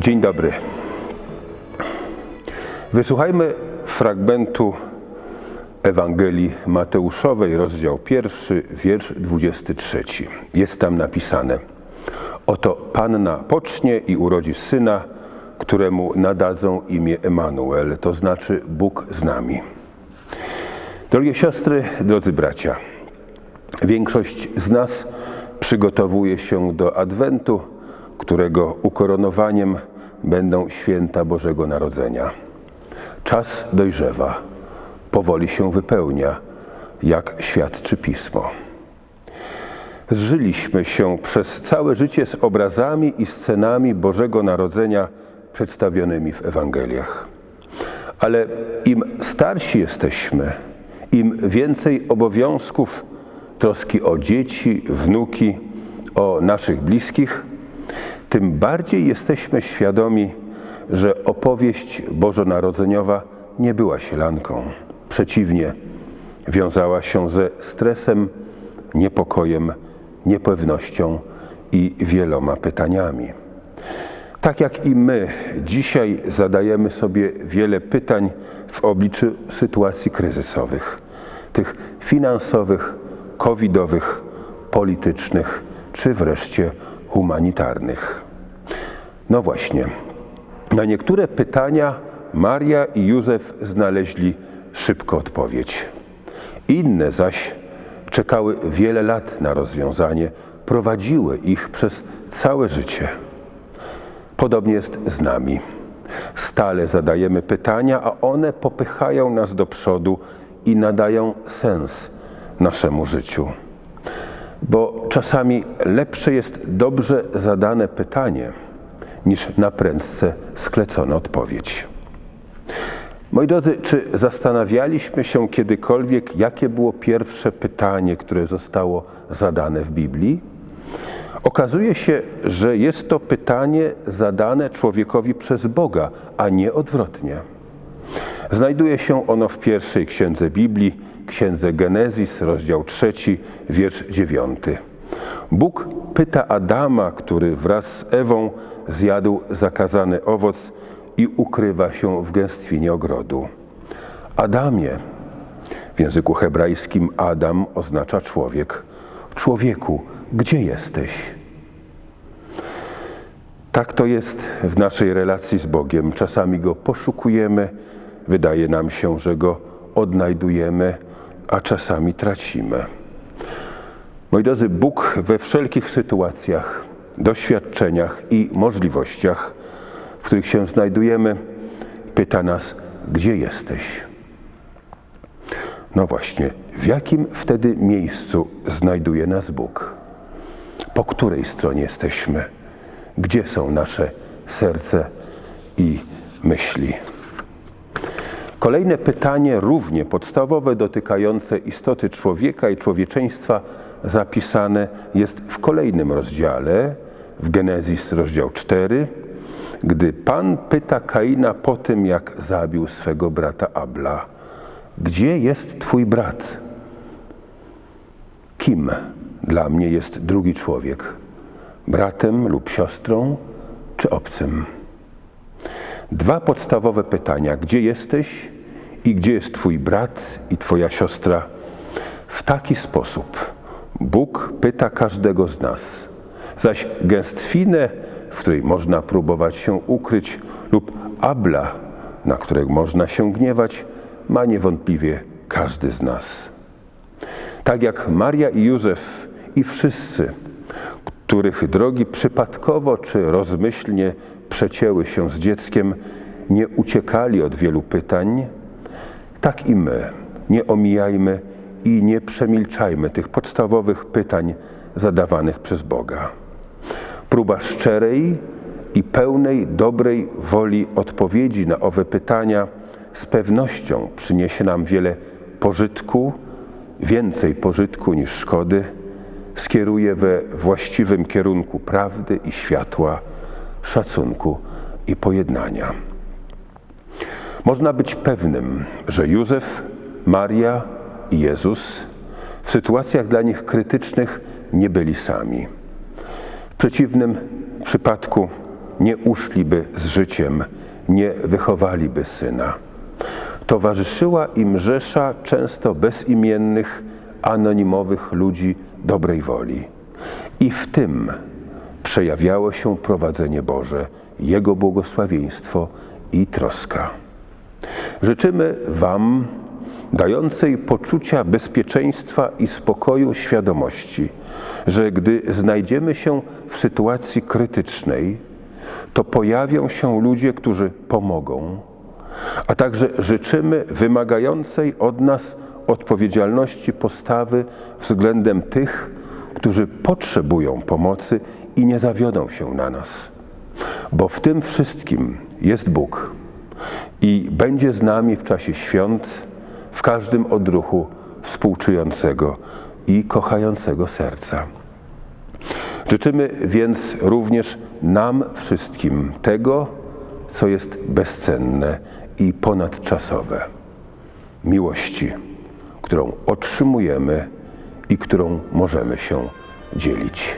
Dzień dobry. Wysłuchajmy fragmentu Ewangelii Mateuszowej, rozdział pierwszy, wiersz 23. Jest tam napisane: Oto Panna pocznie i urodzi syna, któremu nadadzą imię Emanuel, to znaczy Bóg z nami. Drogie siostry, drodzy bracia, większość z nas przygotowuje się do Adwentu, którego ukoronowaniem będą święta Bożego Narodzenia. Czas dojrzewa, powoli się wypełnia, jak świadczy Pismo. Zżyliśmy się przez całe życie z obrazami i scenami Bożego Narodzenia przedstawionymi w Ewangeliach. Ale im starsi jesteśmy, im więcej obowiązków, troski o dzieci, wnuki, o naszych bliskich, tym bardziej jesteśmy świadomi, że opowieść bożonarodzeniowa nie była sielanką. Przeciwnie, wiązała się ze stresem, niepokojem, niepewnością i wieloma pytaniami. Tak jak i my dzisiaj zadajemy sobie wiele pytań w obliczu sytuacji kryzysowych, tych finansowych, covidowych, politycznych czy wreszcie humanitarnych. No właśnie, na niektóre pytania Maria i Józef znaleźli szybko odpowiedź. Inne zaś czekały wiele lat na rozwiązanie, prowadziły ich przez całe życie. Podobnie jest z nami. Stale zadajemy pytania, a one popychają nas do przodu i nadają sens naszemu życiu. Bo czasami lepsze jest dobrze zadane pytanie niż na prędce sklecona odpowiedź. Moi drodzy, czy zastanawialiśmy się kiedykolwiek, jakie było pierwsze pytanie, które zostało zadane w Biblii? Okazuje się, że jest to pytanie zadane człowiekowi przez Boga, a nie odwrotnie. Znajduje się ono w pierwszej księdze Biblii, księdze Genezis, rozdział trzeci, wiersz dziewiąty. Bóg pyta Adama, który wraz z Ewą zjadł zakazany owoc i ukrywa się w gęstwinie ogrodu. Adamie, w języku hebrajskim Adam oznacza człowiek. Człowieku, gdzie jesteś? Tak to jest w naszej relacji z Bogiem. Czasami go poszukujemy, wydaje nam się, że go odnajdujemy, a czasami tracimy. Moi drodzy, Bóg we wszelkich sytuacjach, doświadczeniach i możliwościach, w których się znajdujemy, pyta nas, gdzie jesteś? No właśnie, w jakim wtedy miejscu znajduje nas Bóg? Po której stronie jesteśmy? Gdzie są nasze serce i myśli? Kolejne pytanie, równie podstawowe, dotykające istoty człowieka i człowieczeństwa, zapisane jest w kolejnym rozdziale, w Genezis rozdział 4, gdy Pan pyta Kaina po tym, jak zabił swego brata Abla: Gdzie jest twój brat? Kim dla mnie jest drugi człowiek? Bratem lub siostrą, czy obcym? Dwa podstawowe pytania: gdzie jesteś i gdzie jest Twój brat i Twoja siostra? W taki sposób Bóg pyta każdego z nas. Zaś gęstwinę, w której można próbować się ukryć, lub abla, na którego można się gniewać, ma niewątpliwie każdy z nas. Tak jak Maria i Józef i wszyscy, których drogi przypadkowo czy rozmyślnie przecięły się z dzieckiem, nie uciekali od wielu pytań, tak i my nie omijajmy i nie przemilczajmy tych podstawowych pytań zadawanych przez Boga. Próba szczerej i pełnej dobrej woli odpowiedzi na owe pytania z pewnością przyniesie nam wiele pożytku, więcej pożytku niż szkody, skieruje we właściwym kierunku prawdy i światła, szacunku i pojednania. Można być pewnym, że Józef, Maria i Jezus w sytuacjach dla nich krytycznych nie byli sami. W przeciwnym przypadku nie uszliby z życiem, nie wychowaliby syna. Towarzyszyła im rzesza często bezimiennych, anonimowych ludzi dobrej woli. I w tym przejawiało się prowadzenie Boże, Jego błogosławieństwo i troska. Życzymy Wam, dającej poczucia bezpieczeństwa i spokoju świadomości, że gdy znajdziemy się w sytuacji krytycznej, to pojawią się ludzie, którzy pomogą, a także życzymy wymagającej od nas odpowiedzialności postawy względem tych, którzy potrzebują pomocy i nie zawiodą się na nas. Bo w tym wszystkim jest Bóg i będzie z nami w czasie świąt, w każdym odruchu współczującego i kochającego serca. Życzymy więc również nam wszystkim tego, co jest bezcenne i ponadczasowe miłości, którą otrzymujemy i którą możemy się dzielić.